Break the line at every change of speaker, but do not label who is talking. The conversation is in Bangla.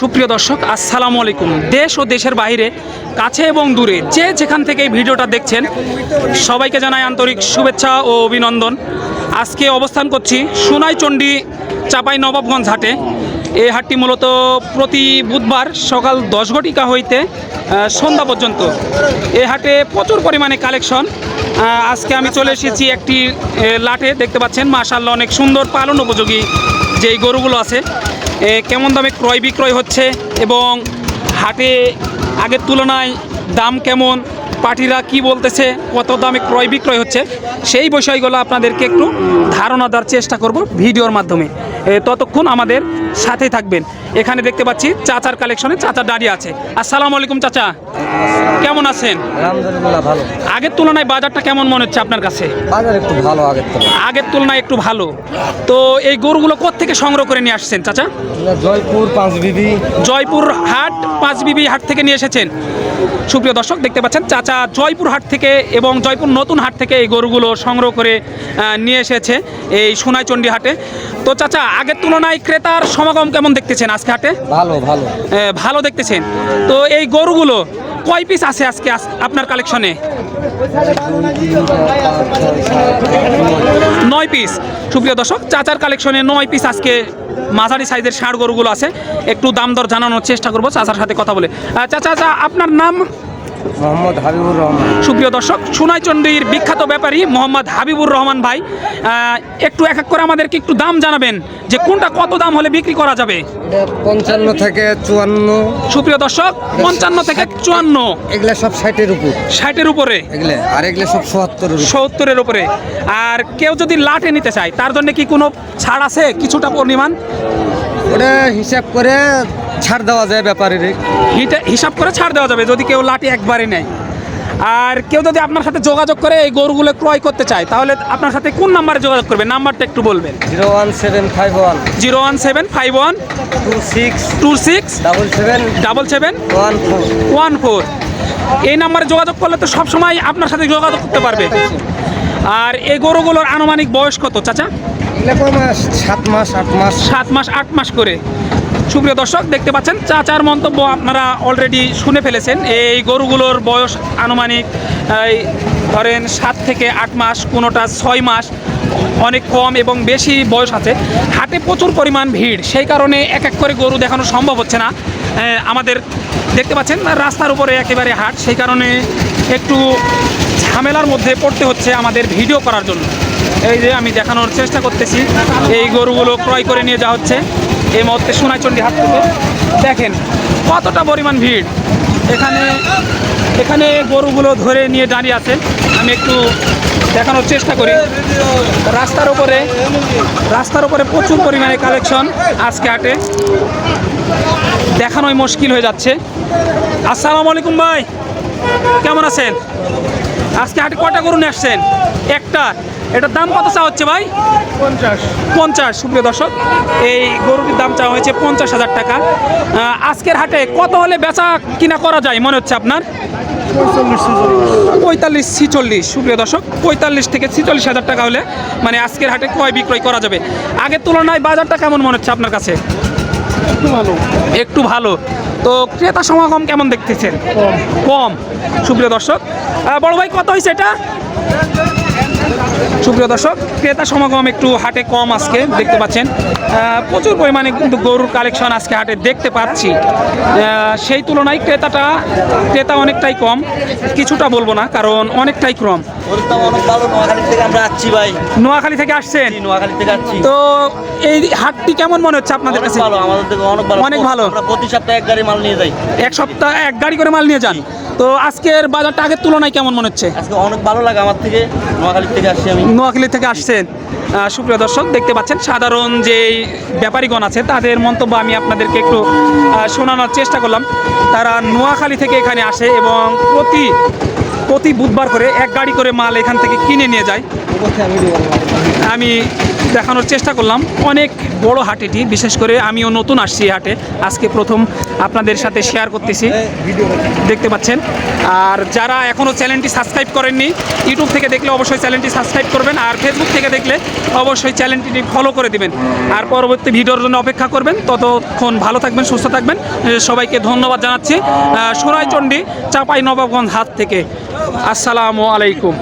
সুপ্রিয় দর্শক আসসালামু আলাইকুম। দেশ ও দেশের বাইরে কাছে এবং দূরে যে যেখান থেকে এই ভিডিওটা দেখছেন সবাইকে জানাই আন্তরিক শুভেচ্ছা ও অভিনন্দন। আজকে অবস্থান করছি সোনাইচণ্ডী চাপাই নবাবগঞ্জ হাটে। এই হাটটি মূলত প্রতি বুধবার সকাল দশ ঘটিকা হইতে সন্ধ্যা পর্যন্ত। এই হাটে প্রচুর পরিমাণে কালেকশন। আজকে আমি চলে এসেছি একটি এ, লাটে। দেখতে পাচ্ছেন মাশাল্লাহ অনেক সুন্দর পালন উপযোগী যেই গরুগুলো আছে কেমন দামে ক্রয় বিক্রয় হচ্ছে এবং হাটে আগের তুলনায় দাম কেমন, পার্টিরা কি বলতেছে, কত দামে ক্রয় বিক্রয় হচ্ছে, সেই বিষয়গুলো আপনাদেরকে একটু ধারণা দেওয়ার চেষ্টা করব ভিডিওর মাধ্যমে। ততক্ষণ আমাদের সাথেই থাকবেন। এখানে দেখতে পাচ্ছি চাচার কালেকশনে চাচার দাঁড়িয়ে আছে। আসসালামু আলাইকুম চাচা। কেমন আছেন?
আলহামদুলিল্লাহ ভালো।
আগের তুলনায় বাজারটা কেমন মনে হচ্ছে আপনার কাছে?
বাজার একটু ভালো আগের থেকে
আগের তুলনায় একটু ভালো। তো এই গরুগুলো কোত্থেকে সংগ্রহ করে নিয়ে আসছেন চাচা?
জয়পুর পাঁচ বিবি।
জয়পুর হাট পাঁচ বিবি হাট থেকে নিয়ে এসেছেন। সুপ্রিয় দর্শক দেখতে পাচ্ছেন চাচা জয়পুর হাট থেকে এবং জয়পুর নতুন হাট থেকে এই গরুগুলো সংগ্রহ করে নিয়ে এসেছে এই সোনাইচণ্ডী হাটে। তো চাচা আগের তুলনায় ক্রেতার সমাগম কেমন দেখতেছেন আজকে হাটে?
ভালো ভালো।
ভালো দেখতেছেন। তো এই গরুগুলো কয় পিস আছে আজকে আপনার কালেকশনে নয় পিস সুপ্রিয় দর্শক, চাচার কালেকশনে নয় পিস আজকে মাঝারি সাইজের ষাঁড় গরুগুলো আছে। একটু দাম দর জানানোর চেষ্টা করব, চাচার সাথে কথা বলে। চাচা, আপনার নাম?
মোহাম্মদ হাবিবুর রহমান।
সুপ্রিয় দর্শক সোনাইচন্ডীর বিখ্যাত ব্যাপারী মোহাম্মদ হাবিবুর রহমান ভাই একটু এক এক করে আমাদেরকে একটু দাম জানাবেন যে কোনটা কত দাম হলে বিক্রি করা যাবে।
পঞ্চান্ন থেকে চুয়ান্ন।
সুপ্রিয় দর্শক পঞ্চান্ন থেকে চুয়ান্ন।
এগুলা সব ষাটের উপর।
ষাটের উপরে?
এগুলা আর এগুলা সব উপর।
সত্তরের উপরে। আর কেউ যদি লাটে নিতে চায় তার জন্য কি কোনো ছাড় আছে? কিছুটা পরিমাণ?
ওটা হিসাব করে ছাড় দেওয়া যায় ব্যাপারের?
হিটা- হিসাব করে ছাড় দেওয়া যাবে যদি কেউ লাঠি একবারে নেয়। আর কেউ যদি আপনার সাথে যোগাযোগ করে এই গরুগুলো ক্রয় করতে চায় তাহলে আপনার সাথে কোন নাম্বারে যোগাযোগ করবে নাম্বারটা একটু বলবেন।
Zero one seven five one.
Zero one seven five one
two six
two six
double seven
double seven
one four.
One four এই নাম্বারে যোগাযোগ করলে তো সব সময় আপনার সাথে যোগাযোগ করতে পারবে। আর এই গরুগুলোর আনুমানিক বয়স কত চাচা?
সাত মাস আট মাস।
সাত মাস আট মাস করে। সুপ্রিয় দর্শক, দেখতে পাচ্ছেন চাচার মন্তব্য আপনারা অলরেডি শুনে ফেলেছেন। এই গরুগুলোর বয়স আনুমানিক ধরেন সাত থেকে আট মাস, কোনোটা ছয় মাস, অনেক কম এবং বেশি বয়স আছে। হাটে প্রচুর পরিমাণ ভিড়, সেই কারণে এক এক করে গরু দেখানো সম্ভব হচ্ছে না। আমাদের দেখতে পাচ্ছেন রাস্তার উপরে একেবারে হাট, সেই কারণে একটু ঝামেলার মধ্যে পড়তে হচ্ছে আমাদের ভিডিও করার জন্য। এই যে আমি দেখানোর চেষ্টা করতেছি, এই গরুগুলো ক্রয় করে নিয়ে যাওয়া হচ্ছে। এই মুহূর্তে সোনাইচন্ডী হাট থেকে। দেখেন, কতটা পরিমাণ ভিড়। এখানে এখানে গরুগুলো ধরে নিয়ে দাঁড়িয়ে আছে। আমি একটু দেখানোর চেষ্টা করি। রাস্তার উপরে রাস্তার উপরে প্রচুর পরিমাণে কালেকশন আজকে হাটে। দেখানোই মুশকিল হয়ে যাচ্ছে। আসসালামু আলাইকুম ভাই। কেমন আছেন? আজকে হাটে কটা গরু নিয়ে আসছেন? একটা। এটার দাম কত চা হচ্ছে ভাই?
পঞ্চাশ।
পঞ্চাশ সুপ্রিয় দর্শক। এই গরুটির দাম চাওয়া হয়েছে পঞ্চাশ হাজার টাকা। আজকের হাটে কত হলে বেচা কিনা করা যায় মনে হচ্ছে আপনার? পঁয়তাল্লিশ ছিচল্লিশ। সুপ্রিয় দর্শক। পঁয়তাল্লিশ থেকে ছিচল্লিশ হাজার টাকা হলে মানে আজকের হাটে ক্রয় বিক্রয় করা যাবে। আগের তুলনায় বাজারটা কেমন মনে হচ্ছে আপনার কাছে? একটু ভালো। একটু ভালো। তো ক্রেতা সমাগম কেমন দেখতেছেন? কম। সুপ্রিয় দর্শক। বড় ভাই কত হয়েছে এটা? সুপ্রিয় দর্শক ক্রেতা সমাগম একটু হাটে কম আজকে দেখতে পাচ্ছেন। প্রচুর পরিমাণে কিন্তু গরুর কালেকশন আজকে হাটে দেখতে পাচ্ছি। সেই তুলনায় ক্রেতাটা ক্রেতা অনেকটাই কম। কিছুটা বলব না কারণ অনেকটাই কম।
নোয়াখালী থেকে
আসছেন? তো এই হাটটি কেমন মনে হচ্ছে আপনাদের কাছে?
অনেক ভালো। প্রতি সপ্তাহে এক গাড়ি মাল নিয়ে যাই।
এক সপ্তাহ এক গাড়ি করে মাল নিয়ে যান? তো আজকের বাজারটা আগের তুলনায় কেমন মনে হচ্ছে?
আজকে অনেক ভালো লাগে আমার থেকে নোয়াখালী থেকে আসছি আমি।
নোয়াখালী থেকে আসছেন। সুপ্রিয় দর্শক দেখতে পাচ্ছেন সাধারণ যে ব্যাপারীগণ আছে তাদের মন্তব্য আমি আপনাদেরকে একটু শোনানোর চেষ্টা করলাম। তারা নোয়াখালী থেকে এখানে আসে এবং প্রতি প্রতি বুধবার করে এক গাড়ি করে মাল এখান থেকে কিনে নিয়ে যায়। আমি দেখানোর চেষ্টা করলাম। অনেক বড় হাট এটি, বিশেষ করে আমিও নতুন আসছি হাটে। আজকে প্রথম আপনাদের সাথে শেয়ার করতেছি। দেখতে পাচ্ছেন। আর যারা এখনও চ্যানেলটি সাবস্ক্রাইব করেননি ইউটিউব থেকে দেখলে অবশ্যই চ্যানেলটি সাবস্ক্রাইব করবেন, আর ফেসবুক থেকে দেখলে অবশ্যই চ্যানেলটি ফলো করে দিবেন। আর পরবর্তী ভিডিওর জন্য অপেক্ষা করবেন। ততক্ষণ ভালো থাকবেন, সুস্থ থাকবেন। সবাইকে ধন্যবাদ জানাচ্ছি। সোনাইচণ্ডী চাপাই নবাবগঞ্জ হাত থেকে। আসসালামু আলাইকুম।